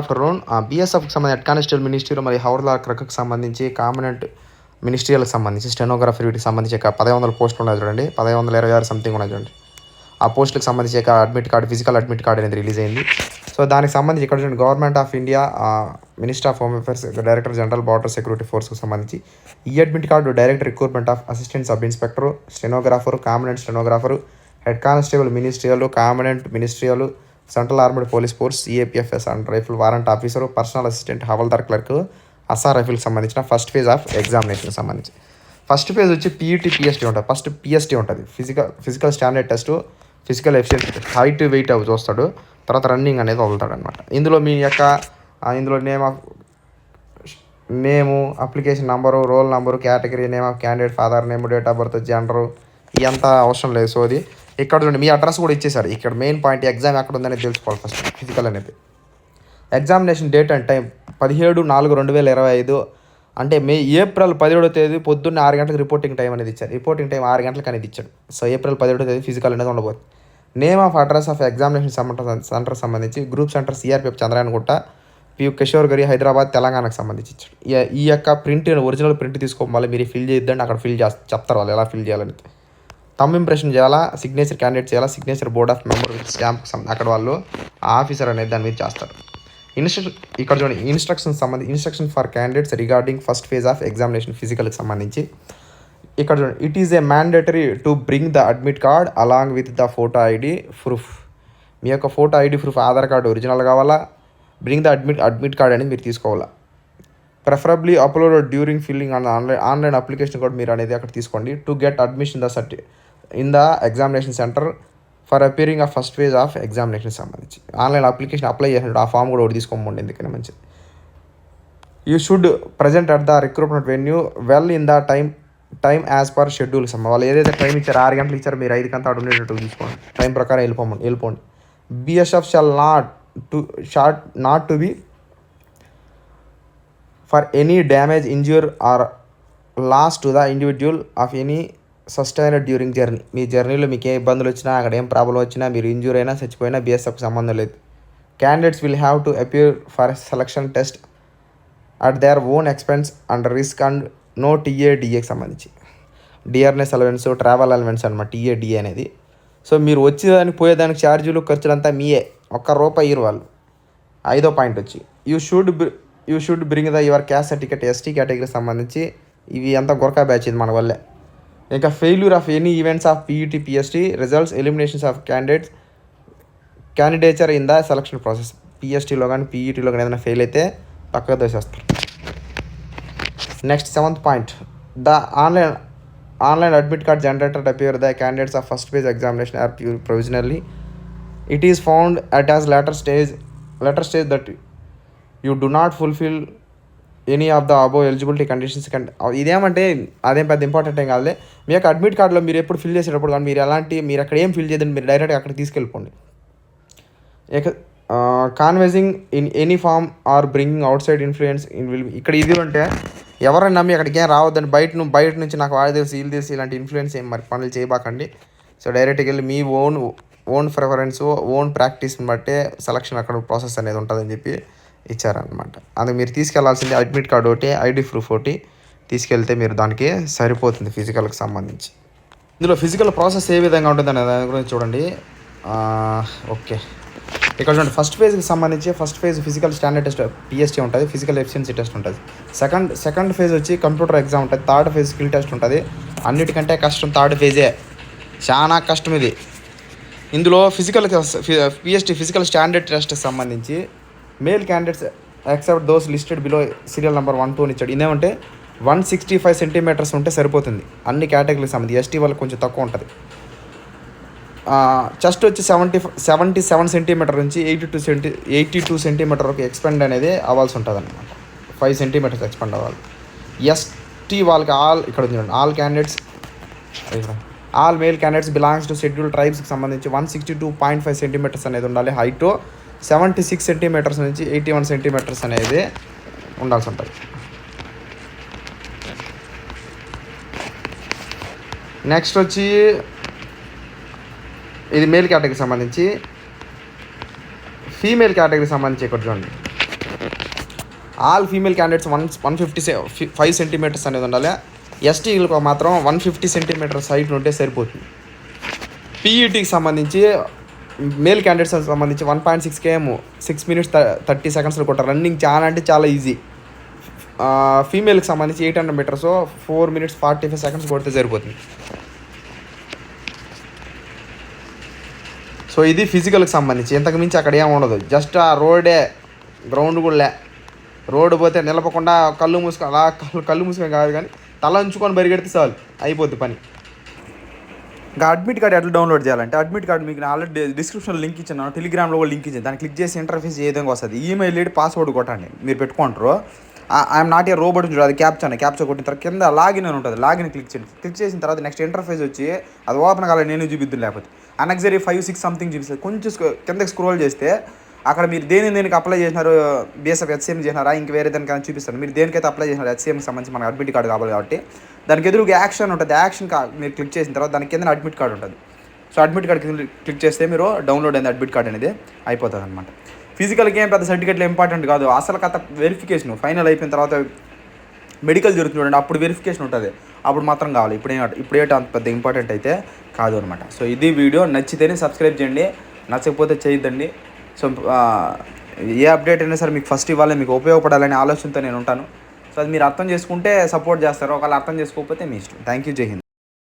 Of రోన్ బీఎస్ఎఫ్కి సంబంధించి head constable మినిస్ట్రీలో మరియు హౌర్లా క్రక్కి సంబంధించి కామనెంట్ మినిస్ట్రీలకు సంబంధించి స్టెనోగ్రఫీ వీటికి సంబంధించి ఇక పదహైదు వందల పోస్టులు ఉన్నాయి చూడండి. పదహైదు వందల ఇరవై ఆరు సంథింగ్ ఉన్నాయి చూడండి. ఆ పోస్టులకు సంబంధించి ఒక admit card physical admit card అనేది రిలీజ్ అయింది. సో దానికి సంబంధించి ఇక్కడ చూడండి government of India minister of home affairs director general border security ఫోర్స్కి సంబంధించి ఈ admit card direct recruitment of assistant sub inspector stenographer combatant stenographer head constable మినిస్ట్రీలు combatant ministerial central armed police force CAPFs and rifle warrant officer personal assistant havaldar clerk Assam రైఫిల్కి సంబంధించిన first phase of ఎగ్జామినేషన్కి సంబంధించి. First phase వచ్చి PUT PST ఉంటుంది. First PST ఉంటుంది. Physical physical standard test physical efficiency height weight అవి చూస్తాడు. తర్వాత running అనేది వదులుతాడు అనమాట ఇందులో మీ యొక్క ఇందులో name of name application number roll number category name of candidate father name date of birth gender ఇదంతా అవసరం లేదు. సో అది ఇక్కడ చూడండి మీ అడ్రస్ కూడా ఇచ్చేసారు ఇక్కడ మెయిన్ పాయింట్ ఎగ్జామ్ ఎక్కడ ఉందనేది తెలుసుకోవాలి ఫస్ట్ ఫిజికల్ అనేది. ఎగ్జామినేషన్ డేట్ అండ్ టైం పదిహేడు నాలుగు రెండు వేల ఇరవై ఐదు. అంటే మే ఏప్రిల్ పదిహేడో తేదీ పొద్దున్న ఆరు గంటలకు రిపోర్టింగ్ టైం అనేది ఇచ్చారు. రిపోర్టింగ్ టైం ఆరు గంటలకు అనేది ఇచ్చాడు. సో ఏప్రిల్ పదిహేడో తేదీ ఫిజికల్ అనేది ఉండబోతుంది. Name of address of examination centre centre సంబంధించి గ్రూప్ సెంటర్ సిఆర్పిఎఫ్ చంద్రాయనగుట్ట పియు కిషోర్ గరి హైదరాబాద్ తెలంగాణకు సంబంధించి ఇచ్చాడు. ఈ- యొక్క ప్రింట్ ఒరిజినల్ ప్రింట్ తీసుకోవాలి మళ్ళీ మీరు ఫిల్ చేయొద్దండి అక్కడ ఫిల్ చేస్తారు చెప్తారు వాళ్ళు ఎలా ఫిల్ చేయాలని తమ్ ఇంప్రెషన్ చేయాలా? సిగ్నేచర్ క్యాండిడేట్ చేయాలా? Signature board of member with stamp అక్కడ వాళ్ళు ఆఫీసర్ అనేది దాని మీద చేస్తారు. ఇన్స్ట్రక్ ఇక్కడ చూడండి ఇన్స్ట్రక్షన్ సంబంధించి instruction for candidates regarding first phase of examination ఫిజికల్కి సంబంధించి. ఇక్కడ చూడండి it is a mandatory to bring the admit card along with the photo ID proof మీ యొక్క photo ID proof Aadhaar card original కావాలా? Bring the admit admit card అనేది మీరు తీసుకోవాలా? Preferably upload during filling on online online application కూడా మీరు అనేది అక్కడ తీసుకోండి. To get admission the సర్టి in the examination centre for appearing ఆ ఫస్ట్ ఫేజ్ ఆఫ్ ఎగ్జామినేషన్ సంబంధించి. ఆన్లైన్ అప్లికేషన్ అప్లై చేసినప్పుడు ఆ ఫామ్ కూడా ఒకటి తీసుకోమండి ఎందుకని మంచిది. You should present at the recruitment venue well in the time time as per schedule some వాళ్ళు ఏదైతే టైం ఇచ్చారు ఆరు గంటలు ఇచ్చారు మీరు ఐదు గంటలు అటు ఉండేటట్టు తీసుకోండి. టైం ప్రకారం వెళ్ళిపోమండి వెళ్ళిపోండి. BSF shall not to short not to be for any damage injure or loss to the individual of any sustain during journey. మీ జర్నీలో మీకు ఏ ఇబ్బందులు వచ్చినా అక్కడ ఏం ప్రాబ్లం వచ్చినా మీరు ఇంజూర్ అయినా చచ్చిపోయినా బీఎస్ఎఫ్కి సంబంధం లేదు. Candidates will have to appear for selection test at their own expense and risk and no TA డిఏకి సంబంధించి. డిఆర్ఎస్ అలవెన్స్ ట్రావెల్ అలవెన్స్ అనమాట టీఏ డిఏ అనేది. సో మీరు వచ్చేదానికి పోయేదానికి ఛార్జీలు ఖర్చులంతా మీయే. ఒక్క రూపాయి ఇరు వాళ్ళు. ఐదో పాయింట్ వచ్చి. You should you should bring the your caste certificate ST కేటగిరీకి సంబంధించి. ఇవి అంతా గొరకా బ్యాచ్ ఇది మన వల్లే. ఇంకా failure of any events of PUT PST results eliminations of candidates candidature in the selection process పిఎస్టీలో కానీ పీఈటీలో కానీ ఏదైనా ఫెయిల్ అయితే పక్కకు దోసేస్తారు next seventh point the online online admit card generator appear the candidates of first page examination are pure provisionally it is found at as letter stage letter stage that you do not fulfil any of the above eligibility conditions ఇదేమంటే అదేం పెద్ద important ఏం కాదులే. మీ యొక్క admit కార్డులో మీరు ఎప్పుడు fill చేసేటప్పుడు కానీ మీరు ఎలాంటి మీరు అక్కడ ఏం ఫిల్ చేయదండి మీరు డైరెక్ట్గా అక్కడ తీసుకెళ్ళిపోండి. ఇక canvassing in any form or bringing outside influence in will ఇక్కడ ఇది ఉంటే ఎవరైనా నమ్మి అక్కడికి ఏం రావద్దని బయట నువ్వు బయట నుంచి నాకు వాడి తెలిసి వీళ్ళు తెలిసి ఇలాంటి ఇన్ఫ్లుయెన్స్ ఏం మరి పనులు చేయబాకండి. సో డైరెక్ట్గా వెళ్ళి మీ ఓన్ ఓన్ ప్రిఫరెన్స్ ఓన్ ప్రాక్టీస్ని బట్టే సెలక్షన్ అక్కడ ప్రాసెస్ అనేది ఉంటుందని చెప్పి ఇచ్చారనమాట అది మీరు తీసుకెళ్ళాల్సింది అడ్మిట్ కార్డు ఒకటి ఐడి ప్రూఫ్ ఒకటి తీసుకెళ్తే మీరు దానికి సరిపోతుంది ఫిజికల్కి సంబంధించి. ఇందులో ఫిజికల్ ప్రాసెస్ ఏ విధంగా ఉంటుందనే దాని గురించి చూడండి. ఓకే. ఇక్కడ చూడండి ఫస్ట్ ఫేజ్కి సంబంధించి first phase physical standard test PST ఉంటుంది ఫిజికల్ ఎఫిషియన్సీ టెస్ట్ ఉంటుంది. సెకండ్ సెకండ్ ఫేజ్ వచ్చి కంప్యూటర్ ఎగ్జామ్ ఉంటుంది థర్డ్ ఫేజ్ స్కిల్ టెస్ట్ ఉంటుంది. అన్నిటికంటే కష్టం థర్డ్ ఫేజే చాలా కష్టం ఇది. ఇందులో ఫిజికల్ పిఎస్టీ ఫిజికల్ స్టాండర్డ్ టెస్ట్కి సంబంధించి male candidates except those listed below serial number one two అని ఇచ్చాడు. ఇదేమంటే వన్ సిక్స్టీ ఫైవ్ సెంటీమీటర్స్ ఉంటే సరిపోతుంది. అన్ని కేటగిరీకి సంబంధించి. ఎస్టీ వాళ్ళకి కొంచెం తక్కువ ఉంటుంది. చెస్ట్ వచ్చి సెవెంటీ సెవెంటీ సెవెన్ సెంటీమీటర్ నుంచి eighty two centi eighty two centimetre వరకు ఎక్స్పెండ్ అనేది అవ్వాల్సి ఉంటుంది అనమాట ఫైవ్ సెంటీమీటర్స్ ఎక్స్పెండ్ అవ్వాలి ఎస్టీ వాళ్ళకి ఆల్ ఇక్కడ ఉంది చూడండి all candidates all male candidates belongs to schedule ట్రైబ్స్కి సంబంధించి one sixty two point five centimetres అనేది ఉండాలి. హైట్ సెవెంటీ సిక్స్ సెంటీమీటర్స్ నుంచి ఎయిటీ వన్ సెంటీమీటర్స్ అనేది ఉండాల్సి ఉంటుంది. నెక్స్ట్ వచ్చి ఇది మేల్ కేటగిరీకి సంబంధించి. ఫీమేల్ కేటగిరీకి సంబంధించి ఇక్కడ చూడండి. All female candidates one one fifty five centimetres అనేది ఉండాలి. ఎస్టీలకు మాత్రం వన్ ఫిఫ్టీ సెంటీమీటర్స్ హైట్ ఉంటే సరిపోతుంది. పీఈటీకి సంబంధించి మేల్ క్యాండిడేట్స్ సంబంధించి one point six KM six minutes thirty సెకండ్స్లో కొట్టారు. రన్నింగ్ చాలా అంటే చాలా ఈజీ ఫీమేల్కి సంబంధించి eight hundred metres four minutes forty five seconds కొడితే సరిపోతుంది. సో ఇది ఫిజికల్కి సంబంధించి. ఇంతకు మించి అక్కడ ఏం ఉండదు. జస్ట్ ఆ రోడే గ్రౌండ్ కూడా లే. రోడ్డు పోతే నిలపకుండా కళ్ళు మూసుకొని అలా కళ్ళు కళ్ళు మూసుకొని కాదు కానీ తల ఉంచుకొని పరిగెడితే చాలు. అయిపోద్ది పని. ఇంకా అడ్మిట్ కార్డ్ ఎట్లా డౌన్లోడ్ చేయాలంటే అడ్మిట్ కార్డ్ మీకు నేను ఆల్రెడీ డిస్క్రిప్షన్లో లింక్ ఇచ్చాను టెలిగ్రామ్లో కూడా లింక్ ఇచ్చాను. దాన్ని క్లిక్ చేసి ఇంటర్ఫేస్ ఏ విధంగా వస్తుంది? ఈమెయిల్ ఐడి పాస్వర్డ్ కొట్టండి. మీరు పెట్టుకుంటారు. ఐఎమ్ నాట్ ఏ రోబోట్ చూడు అది క్యాప్చర్ క్యాప్చర్ కొట్టిన తర్వాత కింద లాగిన్ అని ఉంటుంది. లాగిన్ క్లిక్ చేయండి. క్లిక్ చేసిన తర్వాత నెక్స్ట్ ఇంటర్ఫేస్ వచ్చి అది ఓపెన్ కావాలి నేను చూపిద్దు లేకపోతే. అనగ్జరీ ఫైవ్ సిక్స్ సంథింగ్ చూపిస్తుంది. కొంచెం కిందకి స్క్రోల్ చేస్తే అక్కడ మీరు దేని దేనికి అప్లై చేసినారు బీఎస్ఎఫ్ హెచ్సిఎం చేసినారా ఇంక వేరే దానికైనా చూపిస్తారు? మీరు దేనికైతే అప్లై చేసినారు హెచ్సిఎంకి సంబంధించి మనకు అడ్మిట్ కార్డు కావాలి కాబట్టి దానికి ఎదురుగా యాక్షన్ ఉంటుంది. యాక్షన్ మీరు క్లిక్ చేసిన తర్వాత దాని కింద అడ్మిట్ కార్డు ఉంటుంది. సో అడ్మిట్ కార్డ్ క్లిక్ చేస్తే మీరు డౌన్లోడ్ అయింది అడ్మిట్ కార్డ్ అనేది అయిపోతుంది అనమాట ఫిజికల్కి ఏం పెద్ద సర్టిఫికేట్లు ఇంపార్టెంట్ కాదు. అసలు కథ వెరిఫికేషన్ ఫైనల్ అయిపోయిన తర్వాత మెడికల్ జరుగుతుంది చూడండి. అప్పుడు వెరిఫికేషన్ ఉంటుంది. అప్పుడు మాత్రం కావాలి. ఇప్పుడే ఇప్పుడే అంత పెద్ద ఇంపార్టెంట్ అయితే కాదు అనమాట సో ఇది వీడియో. నచ్చితేనే సబ్స్క్రైబ్ చేయండి. నచ్చకపోతే చేయొద్దండి. సో ఏ అప్డేట్ అయినా సరే మీకు ఫస్ట్ ఇవ్వాలి మీకు ఉపయోగపడాలనే ఆలోచనతో నేను ఉంటాను. సో అది మీరు అర్థం చేసుకుంటే సపోర్ట్ చేస్తారు. ఒకవేళ అర్థం చేసుకోకపోతే మీ ఇష్టం. థ్యాంక్ యూ జై హింద్.